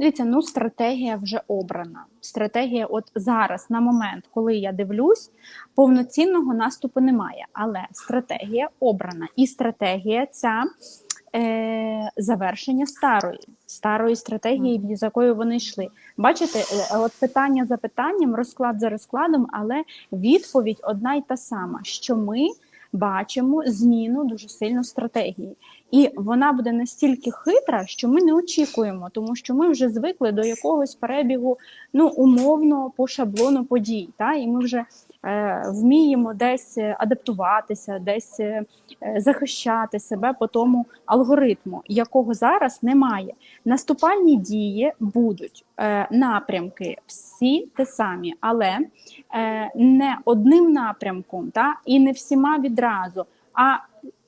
Дивіться, ну стратегія вже обрана. Стратегія, от зараз, на момент, коли я дивлюсь, повноцінного наступу немає. Але стратегія обрана. І стратегія ця е, завершення старої, старої стратегії, з якою вони йшли. Бачите, е, от питання за питанням, розклад за розкладом, але відповідь одна й та сама, що ми бачимо зміну дуже сильно стратегії. І вона буде настільки хитра, що ми не очікуємо, тому що ми вже звикли до якогось перебігу, ну умовно по шаблону подій. Та? І ми вже вміємо десь адаптуватися, десь е, захищати себе по тому алгоритму, якого зараз немає. Наступальні дії будуть е, напрямки всі те самі, але е, не одним напрямком, та? і не всіма відразу. а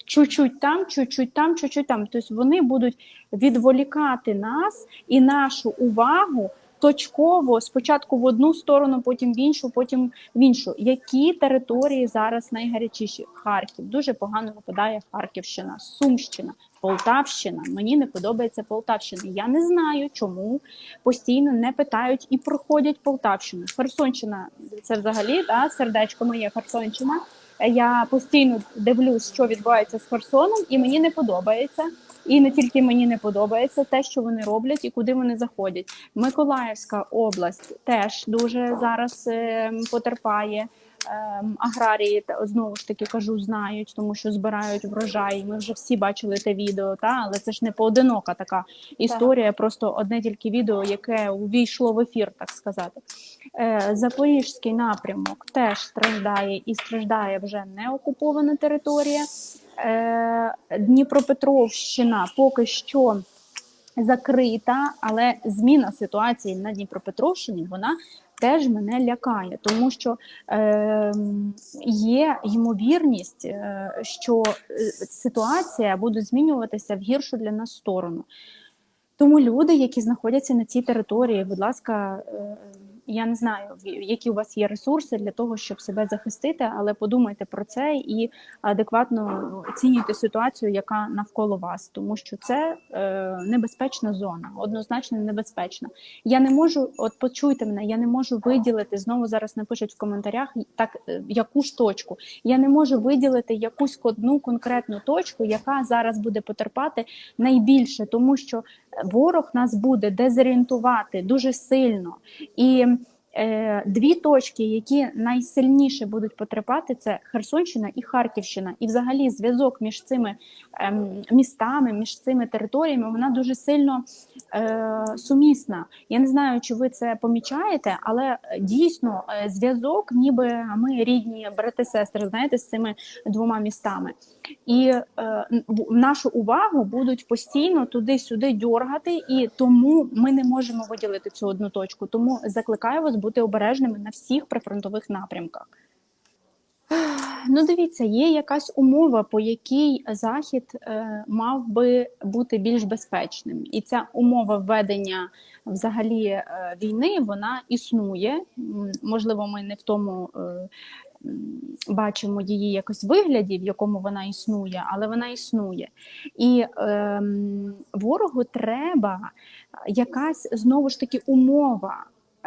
чуть-чуть там, чуть-чуть там, чуть-чуть там. Тобто вони будуть відволікати нас і нашу увагу точково спочатку в одну сторону, потім в іншу, потім в іншу. Які території зараз найгарячіші? Харків дуже погано випадає Харківщина, Сумщина. Полтавщина, мені не подобається Полтавщина. Я не знаю, чому постійно не питають і проходять Полтавщину. Херсонщина це взагалі да, сердечко моє Херсонщина. Я постійно дивлюсь, що відбувається з Херсоном, і мені не подобається. І не тільки мені не подобається те, що вони роблять і куди вони заходять. Миколаївська область теж дуже зараз е, потерпає. Ем, аграрії знову ж таки кажу, знають, тому що збирають врожай. Ми вже всі бачили те відео, та але це ж не поодинока така історія, так. просто одне тільки відео, яке увійшло в ефір, так сказати. Е, Запорізький напрямок теж страждає і страждає вже не окупована територія. Е, Дніпропетровщина поки що закрита, але зміна ситуації на Дніпропетровщині вона теж мене лякає, тому що е, є ймовірність, е, що ситуація буде змінюватися в гіршу для нас сторону. Тому люди, які знаходяться на цій території, будь ласка, е, я не знаю, які у вас є ресурси для того, щоб себе захистити, але подумайте про це і адекватно оцінюйте ситуацію, яка навколо вас, тому що це е, небезпечна зона, однозначно небезпечна. Я не можу, от почуйте мене, я не можу виділити знову. Зараз напишуть в коментарях так, е, яку ж точку. Я не можу виділити якусь одну конкретну точку, яка зараз буде потерпати найбільше, тому що ворог нас буде дезорієнтувати дуже сильно і. Е, дві точки, які найсильніше будуть потерпати, це Херсонщина і Харківщина. І, взагалі, зв'язок між цими е, містами, між цими територіями, вона дуже сильно е, сумісна. Я не знаю, чи ви це помічаєте, але дійсно е, зв'язок, ніби ми рідні брати-сестри, знаєте, з цими двома містами. І е, нашу увагу будуть постійно туди-сюди дьоргати, і тому ми не можемо виділити цю одну точку. Тому закликаю вас бути обережними на всіх прифронтових напрямках. Ну, дивіться, є якась умова, по якій захід е, мав би бути більш безпечним, і ця умова введення взагалі е, війни вона існує. Можливо, ми не в тому е, бачимо її якось вигляді, в якому вона існує, але вона існує. І е, ворогу треба якась знову ж таки умова.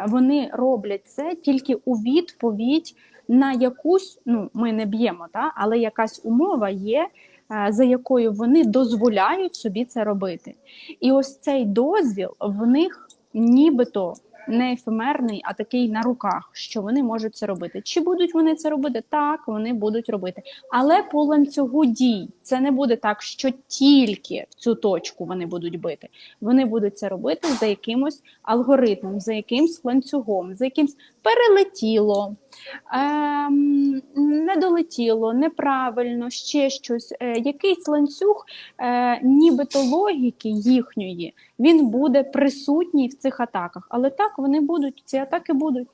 Вони роблять це тільки у відповідь на якусь, ну ми не б'ємо, та але якась умова є. Е, за якою вони дозволяють собі це робити, і ось цей дозвіл в них нібито не ефемерний, а такий на руках, що вони можуть це робити. Чи будуть вони це робити? Так, вони будуть робити. Але по ланцюгу дій це не буде так, що тільки в цю точку вони будуть бити. Вони будуть це робити за якимось алгоритмом, за якимсь ланцюгом, за якимсь перелетіло, не долетіло, неправильно, ще щось. Е, якийсь ланцюг, е, нібито логіки їхньої, він буде присутній в цих атаках. Але так вони будуть, ці атаки будуть.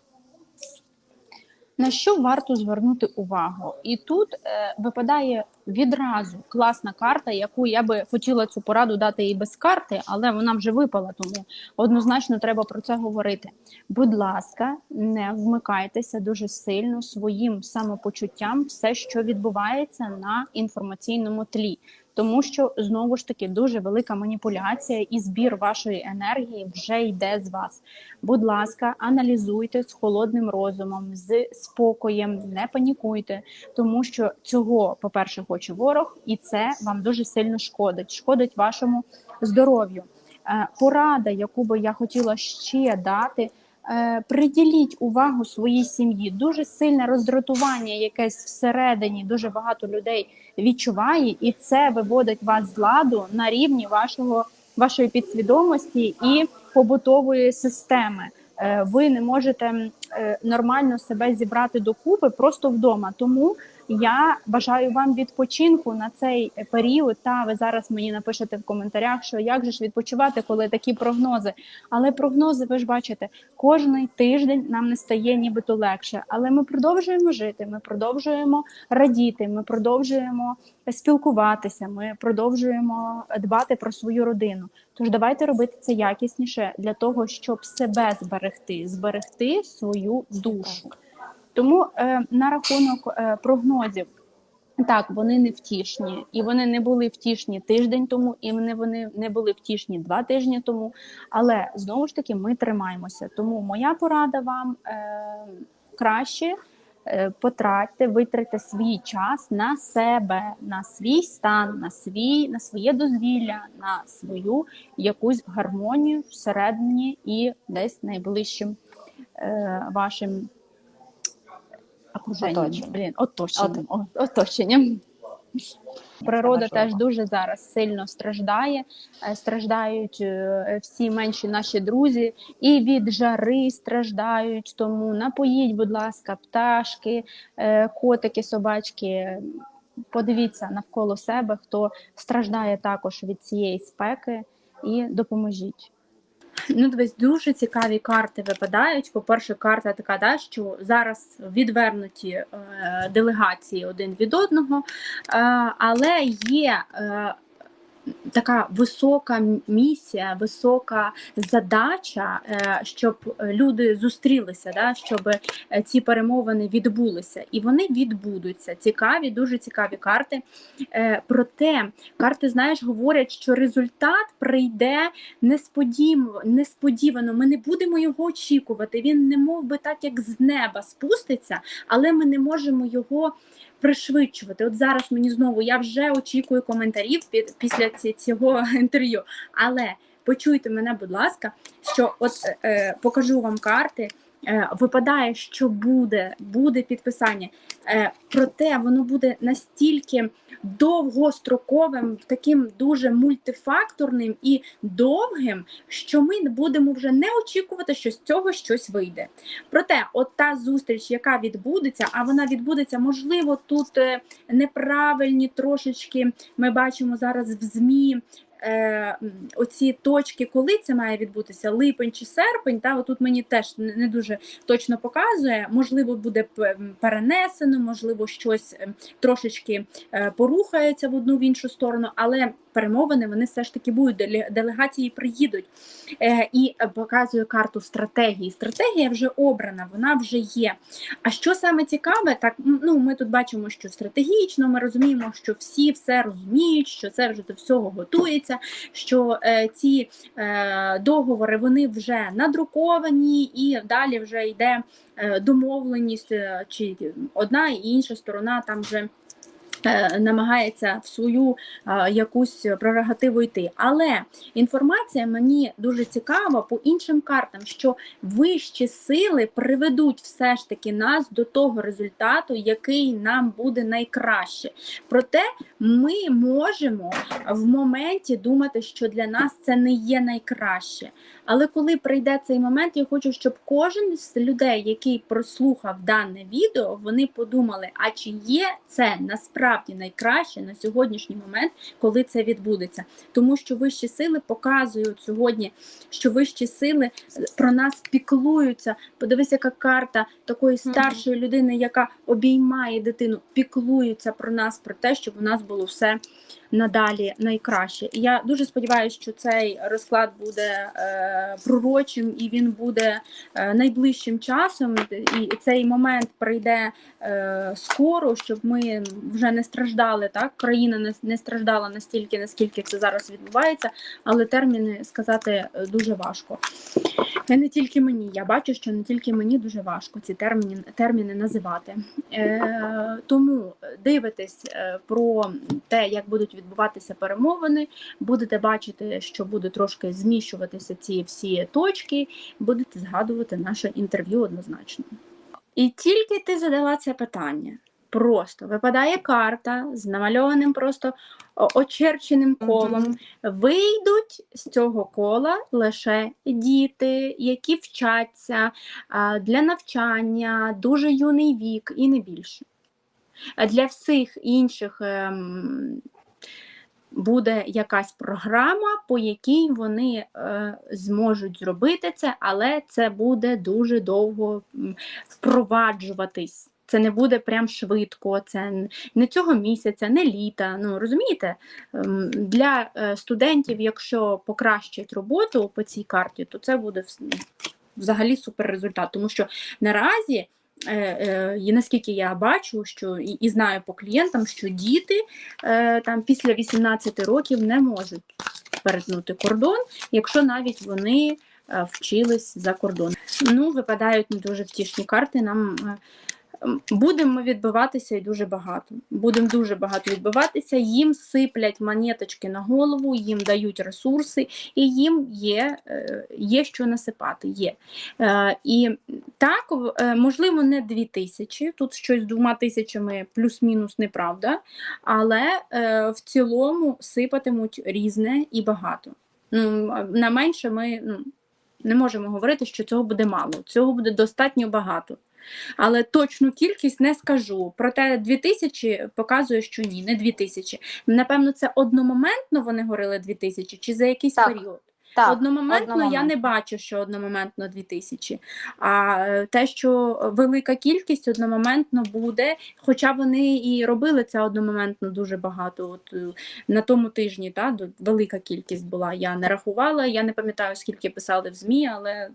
На що варто звернути увагу? І тут е, випадає відразу класна карта, яку я би хотіла цю пораду дати і без карти, але вона вже випала, тому однозначно треба про це говорити. Будь ласка, не вмикайтеся дуже сильно своїм самопочуттям, все, що відбувається на інформаційному тлі. Тому що знову ж таки дуже велика маніпуляція і збір вашої енергії вже йде з вас. Будь ласка, аналізуйте з холодним розумом, з спокоєм, не панікуйте, тому що цього, по-перше, хоче ворог, і це вам дуже сильно шкодить. Шкодить вашому здоров'ю. Е, Порада, яку би я хотіла ще дати. Е, Приділіть увагу своїй сім'ї. Дуже сильне роздратування, якесь всередині, дуже багато людей відчуває, і це виводить вас з ладу на рівні вашого вашої підсвідомості і побутової системи. Е, Ви не можете е, нормально себе зібрати докупи просто вдома. Тому я бажаю вам відпочинку на цей період. Та ви зараз мені напишете в коментарях, що як же ж відпочивати, коли такі прогнози. Але прогнози, ви ж бачите, кожний тиждень нам не стає нібито легше. Але ми продовжуємо жити, ми продовжуємо радіти, ми продовжуємо спілкуватися, ми продовжуємо дбати про свою родину. Тож давайте робити це якісніше для того, щоб себе зберегти, зберегти свою душу. Тому е, на рахунок е, прогнозів. Так, вони не втішні, і вони не були втішні тиждень тому, і вони, вони не були втішні два тижні тому. Але знову ж таки ми тримаємося. Тому моя порада вам е, краще е, потратьте, витратьте свій час на себе, на свій стан, на свій, на своє дозвілля, на свою якусь гармонію всередині і десь найближчим е, вашим окруженням. Оточенням. Блін, оточенням. О, оточенням. Природа теж дуже зараз сильно страждає. Е, Страждають е, всі менші наші друзі, і від жари страждають. Тому напоїть, будь ласка, пташки, е, котики, собачки. Подивіться навколо себе, хто страждає також від цієї спеки, і допоможіть. Ну, дивись, дуже цікаві карти випадають. По-перше, карта така, да, що зараз відвернуті е, делегації один від одного, е, але є е, така висока місія, висока задача, е, щоб люди зустрілися, да, щоб е, ці перемовини відбулися. І вони відбудуться. Цікаві, дуже цікаві карти. Е, Проте карти, знаєш, говорять, що результат прийде несподівано. Ми не будемо його очікувати. Він не мов би так, як з неба спуститься, але ми не можемо його пришвидшувати. От зараз мені знову я вже очікую коментарів під після цього інтерв'ю. Але почуйте мене, будь ласка, що от е, е, покажу вам карти. Е, випадає, що буде, буде підписання. Е, проте воно буде настільки довгостроковим, таким дуже мультифакторним і довгим, що ми будемо вже не очікувати, що з цього щось вийде. Проте, от та зустріч, яка відбудеться, а вона відбудеться, можливо, тут е, неправильні трошечки. Ми бачимо зараз в ЗМІ. Е, оці точки, коли це має відбутися, липень чи серпень, та отут мені теж не дуже точно показує. Можливо, буде перенесено, можливо, щось е, трошечки е, порухається в одну в іншу сторону, але перемовини вони все ж таки будуть. Делегації приїдуть Е, і показує карту стратегії. Стратегія вже обрана, вона вже є. А що саме цікаве, так ну ми тут бачимо, що стратегічно ми розуміємо, що всі все розуміють, що це вже до всього готується, що е, ці е, договори вони вже надруковані, і далі вже йде домовленість, чи одна і інша сторона там вже. Е, Намагається в свою е, якусь прерогативу йти. Але інформація мені дуже цікава по іншим картам, що вищі сили приведуть все ж таки нас до того результату, який нам буде найкраще. Проте ми можемо в моменті думати, що для нас це не є найкраще. Але коли прийде цей момент, я хочу, щоб кожен з людей, який прослухав дане відео, вони подумали, а чи є це насправді найкраще на сьогоднішній момент, коли це відбудеться. Тому що вищі сили показують сьогодні, що вищі сили про нас піклуються. Подивись, яка карта такої старшої людини, яка обіймає дитину, піклуються про нас, про те, щоб у нас було все надалі найкраще. І я дуже сподіваюся, що цей розклад буде е, пророчим і він буде е, найближчим часом. І цей момент прийде е, скоро, щоб ми вже не страждали. Так, країна не, не страждала настільки, наскільки це зараз відбувається, але терміни сказати е, дуже важко. І не тільки мені. Я бачу, що не тільки мені дуже важко ці терміни, терміни називати. Е, тому дивитесь е, про те, як будуть відбуватися перемовини, будете бачити, що буде трошки зміщуватися ці всі точки, будете згадувати наше інтерв'ю однозначно. І тільки ти задала це питання. Просто випадає карта з намальованим просто очерченим колом. Вийдуть з цього кола лише діти, які вчаться для навчання, дуже юний вік і не більше. Для всіх інших ем, буде якась програма, по якій вони е, зможуть зробити це, але це буде дуже довго впроваджуватись. Це не буде прям швидко, це не цього місяця, не літа. Ну розумієте, Ем, для е, студентів, якщо покращать роботу по цій карті, то це буде взагалі супер результат. Тому що наразі, наскільки я бачу, що і, і знаю по клієнтам, що діти е, там після 18 років не можуть перетнути кордон, якщо навіть вони е, вчились за кордон. Ну, випадають не дуже втішні карти. Нам е, будемо відбиватися і дуже багато. Будемо дуже багато відбиватися. Їм сиплять монеточки на голову, їм дають ресурси, і їм є, е, є що насипати. Є. Е, І так, е, можливо, не дві тисячі. Тут щось з двома тисячами плюс-мінус неправда, але в цілому сипатимуть різне і багато. Ну, на менше ми ну, не можемо говорити, що цього буде мало. Цього буде достатньо багато. Але точну кількість не скажу. Проте 2000 показує, що ні, не 2000. Напевно, це одномоментно вони говорили 2000 чи за якийсь Так, період. Так, одномоментно я не бачу, що одномоментно 2000. А е, те, що велика кількість одномоментно буде, хоча вони і робили це одномоментно дуже багато. От е, на тому тижні та, велика кількість була. Я не рахувала, я не пам'ятаю, скільки писали в ЗМІ, але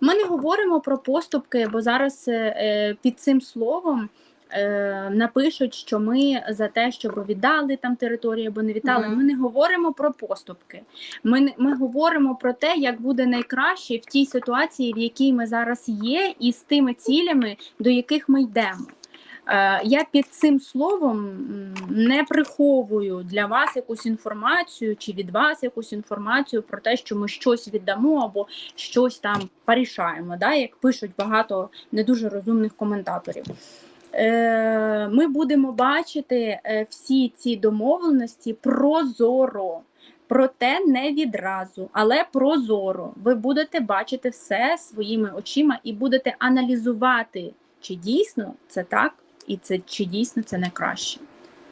ми не говоримо про поступки, бо зараз е, е, під цим словом. е, Напишуть, що ми за те, щоб віддали там територію або не віддали. Ми не говоримо про поступки. Ми, ми говоримо про те, як буде найкраще в тій ситуації, в якій ми зараз є, і з тими цілями, до яких ми йдемо. Е, Я під цим словом не приховую для вас якусь інформацію чи від вас якусь інформацію про те, що ми щось віддамо або щось там порішаємо, да? як пишуть багато не дуже розумних коментаторів. Е, Ми будемо бачити е, всі ці домовленості прозоро. Проте не відразу, але прозоро. Ви будете бачити все своїми очима і будете аналізувати, чи дійсно це так, і це чи дійсно це не краще.